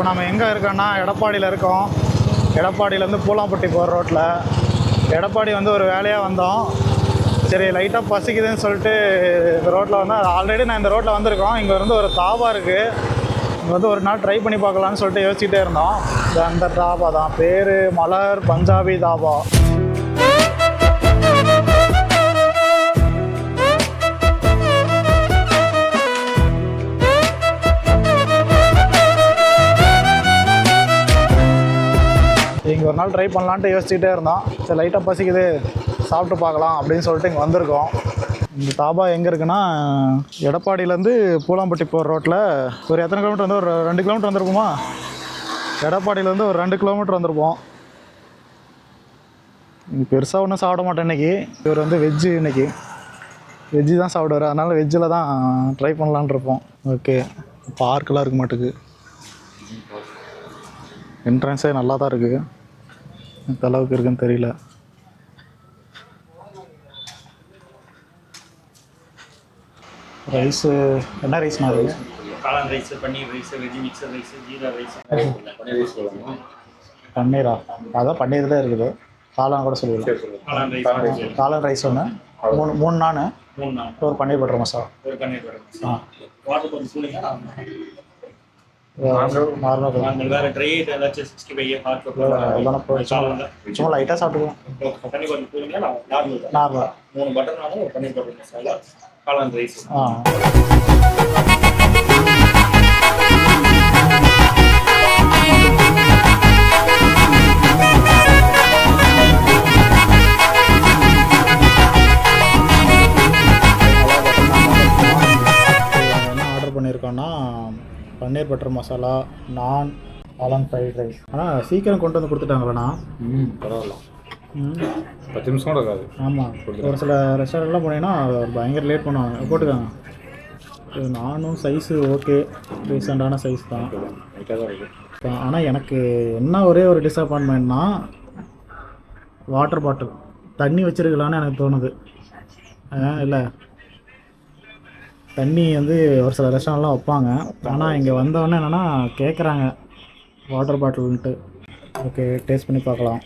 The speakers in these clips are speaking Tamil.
இப்போ நம்ம எங்கே இருக்கோம்னா எடப்பாடியில் இருக்கோம். எடப்பாடியிலேருந்து பூலாம்பட்டி போகிற ரோட்டில் எடப்பாடி வந்து ஒரு வேலையாக வந்தோம். சரி லைட்டாக பசிக்குதுன்னு சொல்லிட்டு இந்த ரோட்டில் வந்து ஆல்ரெடி நான் இந்த ரோட்டில் வந்திருக்கோம். இங்கே வந்து ஒரு தாபா இருக்குது இங்கே வந்து ஒரு நாள் ட்ரை பண்ணி பார்க்கலான்னு சொல்லிட்டு யோசிச்சுட்டே இருந்தோம். அந்த தாபா தான். பேர் மலர் பஞ்சாபி தாபா. அதனால் நாள் ட்ரை பண்ணலான்ட்டு யோசிச்சுட்டே இருந்தோம். சரி லைட்டாக பசிக்குது. சாப்பிட்டு பார்க்கலாம் அப்படின்னு சொல்லிட்டு இங்கே வந்திருக்கோம். இந்த தாபா எங்கே இருக்குன்னா எடப்பாடியிலேருந்து பூலாம்பட்டி போகிற ரோட்டில் ஒரு எத்தனை கிலோமீட்டர் வந்து ஒரு ரெண்டு கிலோமீட்டர் வந்திருப்போமா எடப்பாடியிலேருந்து ஒரு ரெண்டு கிலோமீட்டர் வந்திருப்போம். இங்கே பெருசாக ஒன்றும் சாப்பிட மாட்டேன் இன்னைக்கு. இவர் வந்து வெஜ்ஜு இன்னைக்கு. வெஜ்ஜு தான் சாப்பிடுவார். அதனால் வெஜ்ஜில் தான் ட்ரை பண்ணலான்னு இருப்போம். ஓகே. பார்க்கெலாம் இருக்க மாட்டுக்கு. என்ட்ரன்ஸே நல்லா தான் இருக்குது எந்த அளவுக்கு இருக்குன்னு தெரியல. ரைஸு என்ன ரைஸ்னா அது? காளான் rice paneer rice veg mixture rice jeera rice பன்னீரா? அதான் பன்னீர் தான் இருக்குது. காளான் கூட சொல்லிடுறேன் காளான் ரைஸ் காளான் ரைஸ் ஒன்று மூணு மூணு நான்? ஒரு பன்னீர் பட்டர் மசாலா ஒரு பன்னீர் பட்டர் ஆ. அந்த வேற ட்ரை ஏதாச்சும் சிக்ஸ்டி ஃபைவ் போய் சும்மா லைட்டாக சாப்பிட்டுக்குவோம். பன்னீர் கொஞ்சம் கூலிங்கா நார்மல் தான். நார்மலாக மூணு பட்டர் நானும் ஒரு பன்னீர் பட்டர் மசாலா காளான் ரைஸ் ஆ. பண்ணியிருக்கோன்னா பன்னீர் பட்டர் மசாலா நான் காளான் ஃப்ரைட் ரைஸ் ஆனால் சீக்கிரம் கொண்டு வந்து கொடுத்துட்டாங்களண்ணா? ம் பரவாயில்ல. ம். பத்து நிமிஷம் கூட இருக்காது ஆமாம் ஒரு சில ரெஸ்டாரண்ட்லாம் போனீங்கன்னா பயங்கர லேட் பண்ணுவாங்க. போட்டுக்காங்க. நானும் சைஸு ஓகே ரீசெண்டான சைஸ் தான். ஆனால் எனக்கு என்ன ஒரே ஒரு டிசப்பாயின்மெண்ட்னா வாட்டர் பாட்டில் தண்ணி வச்சிருக்கலான்னு எனக்கு தோணுது. இல்லை. தண்ணி வந்து ஒரு சில ரெஸ்டாரண்ட்லாம் வைப்பாங்க. ஆனால் இங்கே வந்தவொடனே என்னென்னா கேட்குறாங்க வாட்டர் பாட்டில்ன்ட்டு ஓகே டேஸ்ட் பண்ணி பார்க்கலாம்.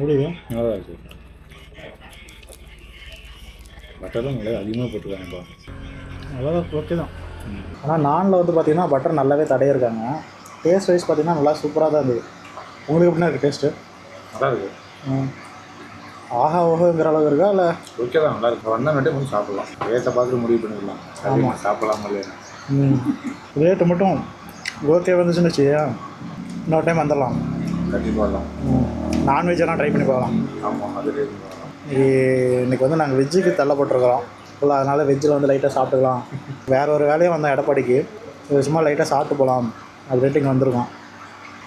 முடியுது? நல்லா தான் இருக்குது பட்டரும் நல்லா அதிகமாக போட்டிருக்காங்கப்பா அவ்வளோதான் ஓகே தான். ஆனால் நானில் வந்து பார்த்தீங்கன்னா பட்டர் நல்லாவே தடையிருக்காங்க டேஸ்ட் வைஸ் பார்த்தீங்கன்னா நல்லா சூப்பராக தான் இருந்தது. உங்களுக்கு எப்படின்னா இருக்குது டேஸ்ட்டு நல்லா இருக்குது ஆஹா ஓஹோங்கிற அளவுக்கு இருக்கா இல்லை? ஓகே தான் நல்லா இருக்கு. வந்தால் மட்டும் கொஞ்சம் சாப்பிடலாம். ரேட்டை பார்த்து முடிவு பண்ணிடலாம் அதிகமாக சாப்பிடலாம் இல்லையா? ரேட்டு மட்டும் ஓகே வந்துச்சுன்னு வச்சுயா இன்னொரு டைம் வந்துடலாம். கண்டிப்பாக நான்வெஜ்ஜெல்லாம் ட்ரை பண்ணி பார்க்கலாம். ஆமாம் அது இன்னைக்கு வந்து நாங்கள் வெஜ்ஜுக்கு தள்ளப்பட்டிருக்கிறோம். ஃபுல்லாக அதனால் வெஜ்ஜில் வந்து லைட்டாக சாப்பிட்டுக்கலாம். வேற ஒரு வேலையும் வந்தோம் எடப்பாடிக்கு. சும்மா லைட்டாக சாப்பிட்டு போகலாம் அது ரேட்டுக்கு வந்திருக்கோம்.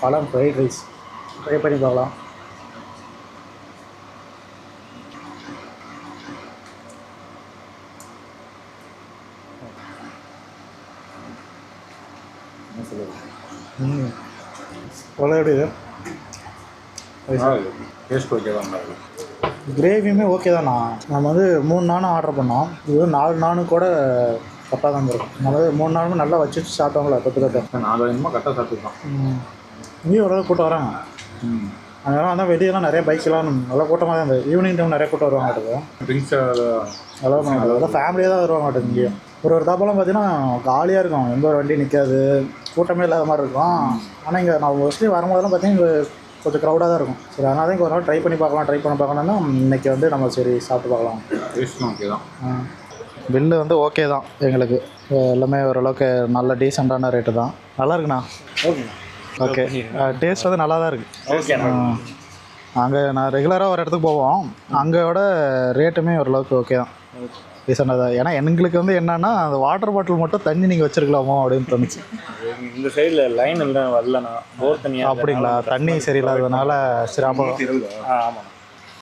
பழம் ஃப்ரைட் ரைஸ் ட்ரை பண்ணி பார்க்கலாம். எவ்வளோ எப்படி டேஸ்ட் ஓகே தான். கிரேவியுமே ஓகே தான்ண்ணா நம்ம வந்து மூணு நானும் ஆர்டர் பண்ணோம். இது வந்து நாலு நானும் கூட கரெக்டாக தான் இருக்கும் நம்ம வந்து மூணு நாளுமே நல்லா வச்சு சாப்பிட்டோம்ல தொட்டு தொட்டு. நாலு ஐநூறுமா கரெக்டாக சாப்பிட்டுருக்கோம் இங்கேயும் ஓரளவு கூட்டம் வராங்க. அதனால வந்து வெளியெல்லாம் நிறைய பைக்ஸ்லாம் நல்லா கூட்டமாக தான் இருந்தது. ஈவினிங் டைம் நிறைய கூட்டம் வருவாங்க மாட்டுக்கு ட்ரிங்க்ஸ் அலோவ் பண்ண மாட்டாங்க. ஃபேமிலியாக தான் வருவாங்க மாட்டுக்கு இங்கேயும். ஒரு ஒரு தாப்பெல்லாம் பார்த்தீங்கன்னா காலியாக இருக்கும். எந்த ஒரு வண்டி நிற்காது கூட்டமே இல்லாத மாதிரி இருக்கும். ஆனால் இங்கே நான் மோஸ்ட்லி வரும்போதெல்லாம் பார்த்தீங்கன்னா கொஞ்சம் க்ரௌடாக தான் இருக்கும். சரி அதனால தான் இங்கே ஒரு நாள் ட்ரை பண்ணி பார்க்கலாம் ட்ரை பண்ணி பார்க்கணும்னா இன்னைக்கு வந்து நம்ம சரி சாப்பிட்டு பார்க்கலாம். ஓகே தான். பில்லு வந்து ஓகே தான் எங்களுக்கு. எல்லாமே ஓரளவுக்கு நல்ல டீசெண்டான ரேட்டு தான். நல்லா இருக்குண்ணா? ஓகே டேஸ்ட் வந்து நல்லா தான் இருக்குது அங்கே நான் ரெகுலராக ஒரு இடத்துக்கு போவோம். அங்கேயோட ரேட்டுமே ஓரளவுக்கு ஓகே தான். டீசெண்டாக தான். ஏன்னா எங்களுக்கு வந்து என்னன்னா அந்த வாட்டர் பாட்டில் மட்டும் தண்ணி நீங்கள் வச்சிருக்கலாமோ அப்படின்னு தோணுச்சு. இந்த சைடில் லைன் இல்லை வரலண்ணா. போர் தனியாக அப்படிங்களா? தண்ணி சரியில்லாததுனால சரி அப்போ ஆமாம்